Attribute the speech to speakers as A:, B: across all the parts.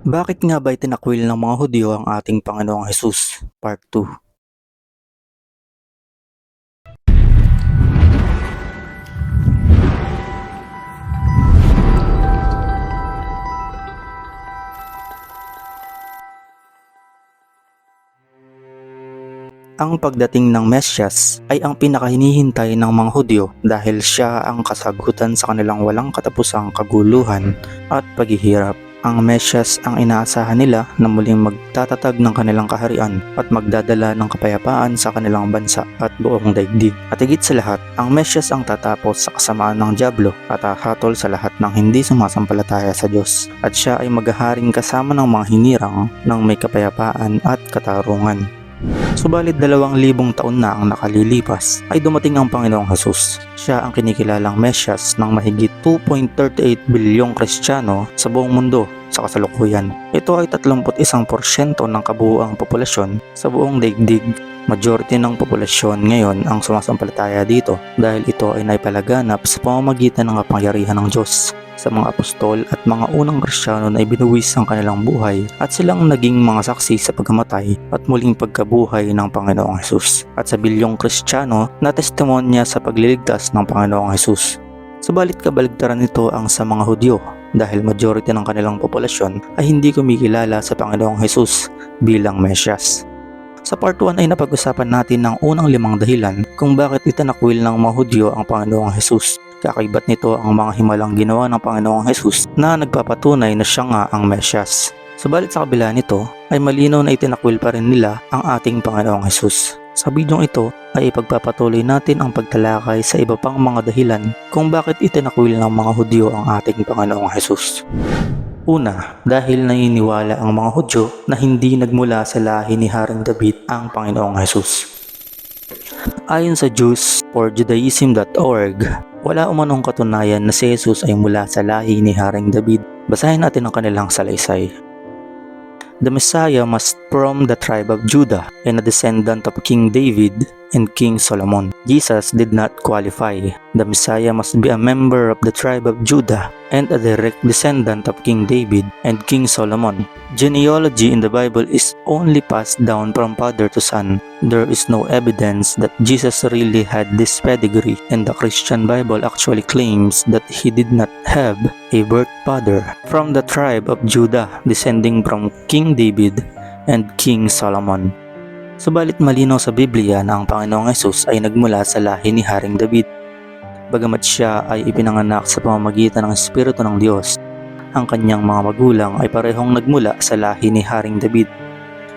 A: Bakit nga ba itinakwil ng mga Hudyo ang ating Panginoong Hesus? Part 2 Ang pagdating ng Mesyas ay ang pinakahinihintay ng mga Hudyo dahil siya ang kasagutan sa kanilang walang katapusang kaguluhan at paghihirap. Ang Mesyas ang inaasahan nila na muling magtatatag ng kanilang kaharian at magdadala ng kapayapaan sa kanilang bansa at buong daigdig. At higit sa lahat, ang Mesyas ang tatapos sa kasamaan ng Diablo at hahatol sa lahat ng hindi sumasampalataya sa Diyos. At siya ay maghaharing kasama ng mga hinirang ng may kapayapaan at katarungan. Subalit dalawang libong taon na ang nakalilipas ay dumating ang Panginoong Hesus. Siya ang kinikilalang Mesyas ng mahigit 2.38 bilyong Kristiyano sa buong mundo sa kasalukuyan. Ito ay 31% ng kabuuang populasyon sa buong daigdig. Majority ng populasyon ngayon ang sumasampalataya dito dahil ito ay naipalaganap sa pamamagitan ng kapangyarihan ng Diyos sa mga apostol at mga unang kristyano na ibinuwis ang kanilang buhay at silang naging mga saksi sa pagkamatay at muling pagkabuhay ng Panginoong Hesus at sa bilyong kristyano na testimonya sa pagliligtas ng Panginoong Hesus. Subalit kabaligtaran nito ang sa mga Hudyo dahil majority ng kanilang populasyon ay hindi kumikilala sa Panginoong Hesus bilang Mesyas. Sa part 1 ay napag-usapan natin ng unang limang dahilan kung bakit itanakwil ng mga Hudyo ang Panginoong Hesus Kakaibat nito ang mga himalang ginawa ng Panginoong Hesus na nagpapatunay na siya nga ang Mesyas. Subalit sa kabila nito ay malinaw na itinakwil pa rin nila ang ating Panginoong Hesus. Sa bidyong ito ay ipagpapatuloy natin ang pagtalakay sa iba pang mga dahilan kung bakit itinakwil ng mga Hudyo ang ating Panginoong Hesus. Una, dahil naniniwala ang mga Hudyo na hindi nagmula sa lahi ni Haring David ang Panginoong Hesus. Ayon sa Jews or Judaism.org, wala umanong katunayan na si Jesus ay mula sa lahi ni Haring David. Basahin natin ang kanilang salaysay. The Messiah must from the tribe of Judah and a descendant of King David and King Solomon. Jesus did not qualify. The Messiah must be a member of the tribe of Judah and a direct descendant of King David and King Solomon. Genealogy in the Bible is only passed down from father to son. There is no evidence that Jesus really had this pedigree, and the Christian Bible actually claims that he did not have a birth father from the tribe of Judah, descending from King David and King Solomon. Subalit malinaw sa Biblia na ang Panginoong Yesus ay nagmula sa lahi ni Haring David. Bagamat siya ay ipinanganak sa pamamagitan ng Espiritu ng Diyos, ang kanyang mga magulang ay parehong nagmula sa lahi ni Haring David.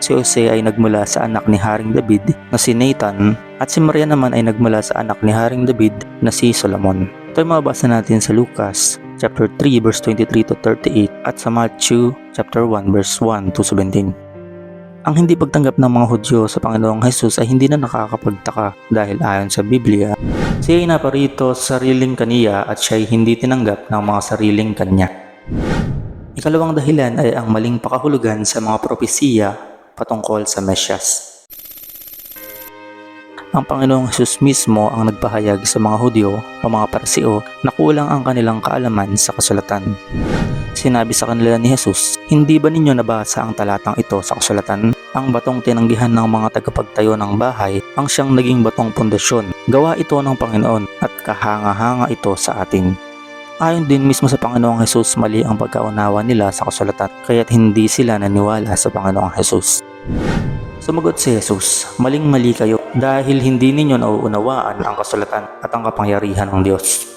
A: Si Jose ay nagmula sa anak ni Haring David na si Nathan at si Maria naman ay nagmula sa anak ni Haring David na si Solomon. Ito ay mabasa natin sa Lucas chapter 3 verse 23 to 38 at sa Matthew chapter 1 verse 1 to 17. Ang hindi pagtanggap ng mga Hudyo sa Panginoong Hesus ay hindi na nakakapagtaka dahil ayon sa Biblia, siya ay naparito sa sariling kaniya at siya ay hindi tinanggap ng mga sariling kanya. Ikalawang dahilan ay ang maling pakahulugan sa mga propesiya patungkol sa Mesyas. Ang Panginoong Jesus mismo ang nagpahayag sa mga Hudyo o mga Pariseo na kulang ang kanilang kaalaman sa kasulatan. Sinabi sa kanila ni Jesus, Hindi ba ninyo nabasa ang talatang ito sa kasulatan? Ang batong tinanggihan ng mga tagapagtayo ng bahay ang siyang naging batong pundasyon. Gawa ito ng Panginoon at kahanga-hanga ito sa atin. Ayon din mismo sa Panginoong Hesus mali ang pagkaunawa nila sa kasulatan kaya't hindi sila naniwala sa Panginoong Hesus. Sumagot si Jesus, maling-mali kayo dahil hindi ninyo nauunawaan ang kasulatan at ang kapangyarihan ng Diyos.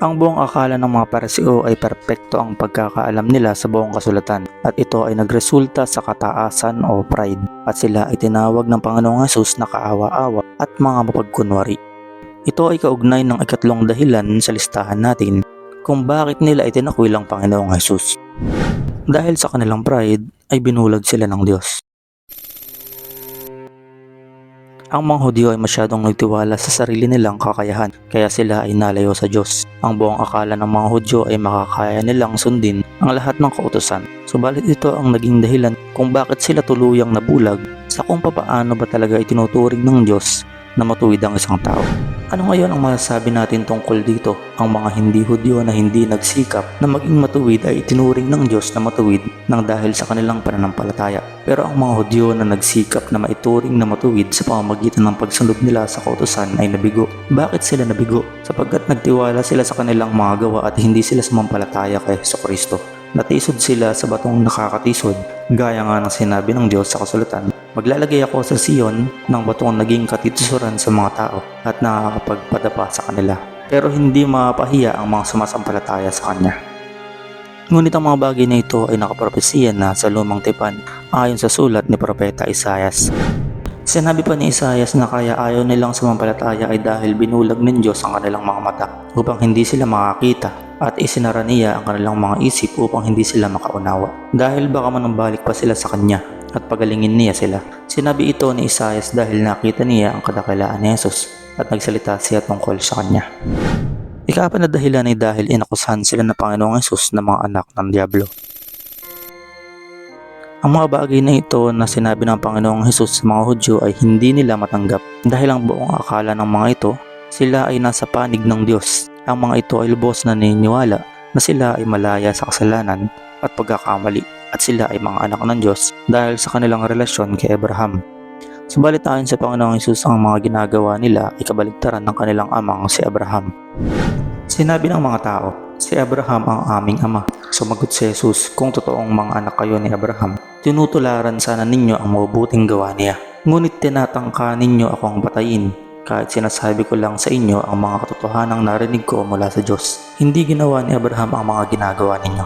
A: Ang buong akala ng mga pariseo ay perpekto ang pagkakaalam nila sa buong kasulatan at ito ay nagresulta sa kataasan o pride at sila ay tinawag ng Panginoong Hesus na kaawa-awa at mga mapagkunwari. Ito ay kaugnay ng ikatlong dahilan sa listahan natin kung bakit nila itinakwil ang Panginoong Hesus. Dahil sa kanilang pride ay binulag sila ng Diyos. Ang mga Hudyo ay masyadong nagtiwala sa sarili nilang kakayahan kaya sila ay nalayo sa Diyos. Ang buong akala ng mga Hudyo ay makakaya nilang sundin ang lahat ng kautosan. Subalit ito ang naging dahilan kung bakit sila tuluyang nabulag sa kung papaano ba talaga itinuturing ng Diyos na matuwid ang isang tao. Ano ngayon ang masasabi natin tungkol dito? Ang mga hindi Hudyo na hindi nagsikap na maging matuwid ay itinuring ng Diyos na matuwid nang dahil sa kanilang pananampalataya. Pero ang mga Hudyo na nagsikap na maituring na matuwid sa pamamagitan ng pagsunod nila sa kautosan ay nabigo. Bakit sila nabigo? Sapagkat nagtiwala sila sa kanilang mga gawa at hindi sila sumampalataya kay Kristo. Natisod sila sa batong nakakatisod, gaya nga ng sinabi ng Diyos sa kasulatan. Maglalagay ako sa Sion ng batong naging katitusuran sa mga tao at nakakapagpadapa sa kanila. Pero hindi mapahiya ang mga sumasampalataya sa Kanya. Ngunit ang mga bagay na ito ay nakapropesiya na sa lumang tipan ayon sa sulat ni Propeta Isayas. Sinabi pa ni Isayas na kaya ayaw nilang sumampalataya ay dahil binulag ng Diyos ang kanilang mga mata upang hindi sila makakita at isinara niya ang kanilang mga isip upang hindi sila makaunawa. Dahil baka manambalik pa sila sa Kanya at pagalingin niya sila. Sinabi ito ni Isayas dahil nakita niya ang kadakilaan ni Jesus at nagsalita siya tungkol sa Kanya. Ikapat na dahilan ay dahil inakusahan sila ng Panginoong Jesus na mga anak ng Diablo. Ang mga bagay na ito na sinabi ng Panginoong Hesus sa mga Hudyo ay hindi nila matanggap dahil ang buong akala ng mga ito, sila ay nasa panig ng Diyos. Ang mga ito ay lubos na naniniwala na sila ay malaya sa kasalanan at pagkakamali at sila ay mga anak ng Diyos dahil sa kanilang relasyon kay Abraham. Subalit ayon sa Panginoong Hesus ang mga ginagawa nila ay kabaligtaran ng kanilang amang si Abraham. Sinabi ng mga tao, si Abraham ang aming ama. Sumagot si Jesus, kung totoong mga anak kayo ni Abraham, tinutularan sana ninyo ang mabubuting gawa niya. Ngunit tinatangka ninyo akong patayin, kahit sinasabi ko lang sa inyo ang mga katotohanang narinig ko mula sa Diyos. Hindi ginawa ni Abraham ang mga ginagawa ninyo.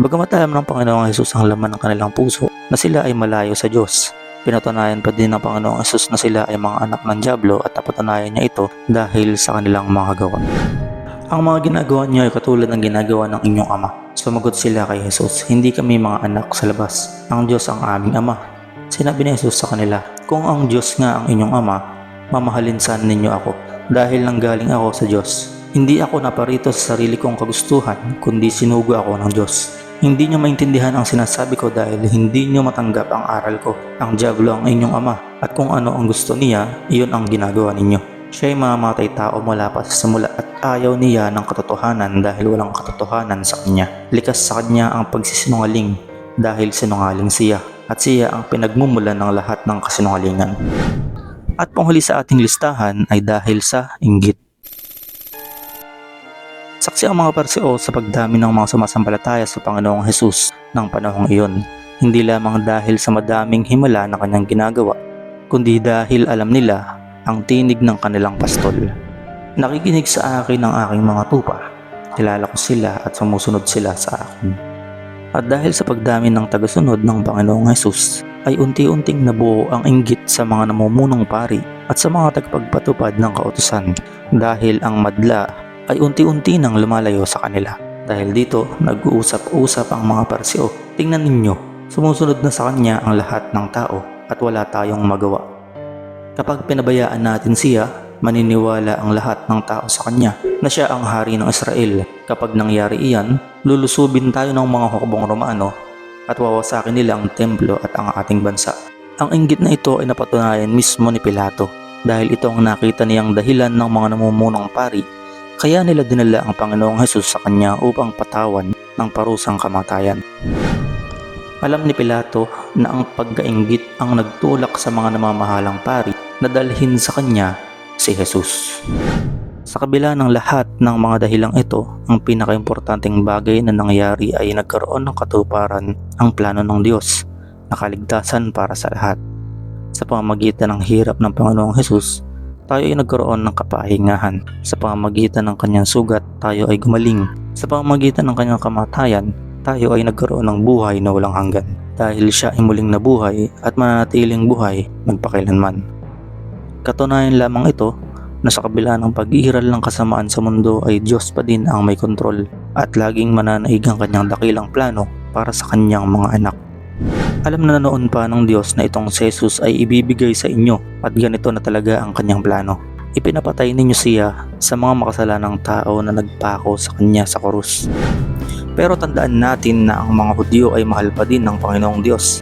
A: Bagamat alam ng Panginoong Jesus ang laman ng kanilang puso na sila ay malayo sa Diyos, pinatunayan pa din ng Panginoong Jesus na sila ay mga anak ng Diablo at napatunayan niya ito dahil sa kanilang mga gawa. Ang mga ginagawa niyo ay katulad ng ginagawa ng inyong ama. Sumagot sila kay Jesus, hindi kami mga anak sa labas. Ang Diyos ang aming ama. Sinabi ni Jesus sa kanila, kung ang Diyos nga ang inyong ama, mamahalin sana ninyo ako dahil nanggaling ako sa Diyos. Hindi ako naparito sa sarili kong kagustuhan, kundi sinugo ako ng Diyos. Hindi nyo maintindihan ang sinasabi ko dahil hindi nyo matanggap ang aral ko. Ang Diablo ang inyong ama at kung ano ang gusto niya, iyon ang ginagawa ninyo. Siya ay mamamatay tao mula pa sa simula at ayaw niya ng katotohanan dahil walang katotohanan sa kanya. Likas sa kanya ang pagsisinungaling dahil sinungaling siya at siya ang pinagmumulan ng lahat ng kasinungalingan. At panghuli sa ating listahan ay dahil sa inggit. Saksi ang mga parseo sa pagdami ng mga sumasampalataya sa Panginoong Hesus ng panahong iyon, hindi lamang dahil sa madaming himala na kanyang ginagawa, kundi dahil alam nila ang tinig ng kanilang pastol. Nakikinig sa akin ang aking mga tupa, kilala ko sila at sumusunod sila sa akin. At dahil sa pagdami ng tagasunod ng Panginoong Hesus, ay unti-unting nabuo ang inggit sa mga namumunong pari at sa mga tagpagpatupad ng kautusan dahil ang madla ay unti-unti nang lumalayo sa kanila. Dahil dito, nag-uusap-usap ang mga parseo. Tingnan ninyo, sumusunod na sa kanya ang lahat ng tao at wala tayong magawa. Kapag pinabayaan natin siya, maniniwala ang lahat ng tao sa kanya na siya ang hari ng Israel. Kapag nangyari iyan, lulusubin tayo ng mga hukbong Romano at wawasakin nila ang templo at ang ating bansa. Ang inggit na ito ay napatunayan mismo ni Pilato dahil ito ang nakita niyang dahilan ng mga namumunong pari kaya nila dinala ang Panginoong Hesus sa kanya upang patawan ng parusang kamatayan. Alam ni Pilato na ang pagkainggit ang nagtulak sa mga namamahalang pari na dalhin sa kanya si Jesus. Sa kabila ng lahat ng mga dahilang ito, ang pinakaimportanteng bagay na nangyari ay nagkaroon ng katuparan ang plano ng Diyos na kaligtasan para sa lahat. Sa pamamagitan ng hirap ng Panginoong Hesus, tayo ay nagkaroon ng kapahingahan. Sa pamamagitan ng kanyang sugat, tayo ay gumaling. Sa pamamagitan ng kanyang kamatayan, tayo ay nagkaroon ng buhay na walang hanggan. Dahil siya ay muling nabuhay at mananatiling buhay magpakailanman. Katunayan lamang ito na sa kabila ng pag-iiral ng kasamaan sa mundo ay Diyos pa din ang may kontrol at laging mananaig ang kanyang dakilang plano para sa kanyang mga anak. Alam na noon pa ng Diyos na itong Jesus ay ibibigay sa inyo at ganito na talaga ang kanyang plano. Ipinapatay ninyo siya sa mga makasalanang tao na nagpako sa kanya sa krus. Pero tandaan natin na ang mga Hudyo ay mahal pa din ng Panginoong Diyos.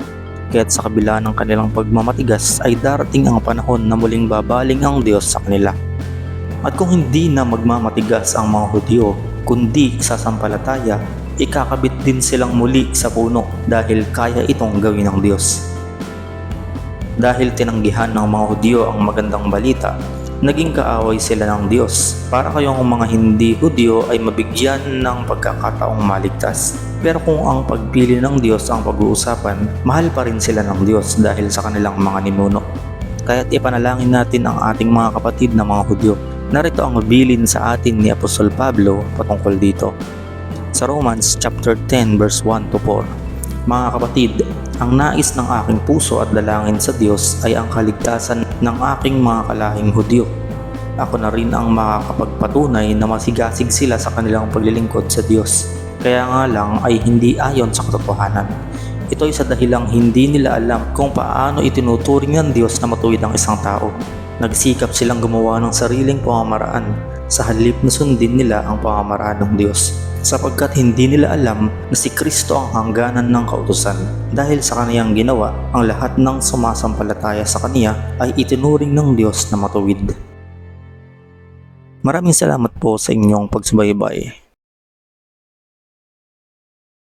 A: Kaya't sa kabila ng kanilang pagmamatigas ay darating ang panahon na muling babaling ang Diyos sa kanila. At kung hindi na magmamatigas ang mga Hudyo, kundi sasampalataya, ikakabit din silang muli sa puno dahil kaya itong gawin ng Diyos. Dahil tinanggihan ng mga Hudyo ang magandang balita, naging kaaway sila ng Diyos para kayong mga hindi Hudyo ay mabigyan ng pagkakataong maligtas. Pero kung ang pagpili ng Diyos ang pag-uusapan, mahal pa rin sila ng Diyos dahil sa kanilang mga ninuno. Kaya't ipanalangin natin ang ating mga kapatid na mga Hudyo. Narito ang mabilin sa atin ni Apostol Pablo patungkol dito. Sa Romans chapter 10 verse 1 to 4. Mga kapatid, ang nais ng aking puso at dalangin sa Diyos ay ang kaligtasan ng aking mga kalahing Hudyo. Ako na rin ang makakapagpatunay na masigasig sila sa kanilang paglilingkod sa Diyos. Kaya nga lang ay hindi ayon sa katotohanan. Ito ay sa dahilang hindi nila alam kung paano itinuturing ng Diyos na matuwid ang isang tao. Nagsikap silang gumawa ng sariling pamamaraan sa halip na sundin nila ang pamamaraan ng Diyos sapagkat hindi nila alam na si Kristo ang hangganan ng kautusan. Dahil sa kaniyang ginawa, ang lahat ng sumasampalataya sa kaniya ay itinuring ng Diyos na matuwid. Maraming salamat po sa inyong pagsubaybay.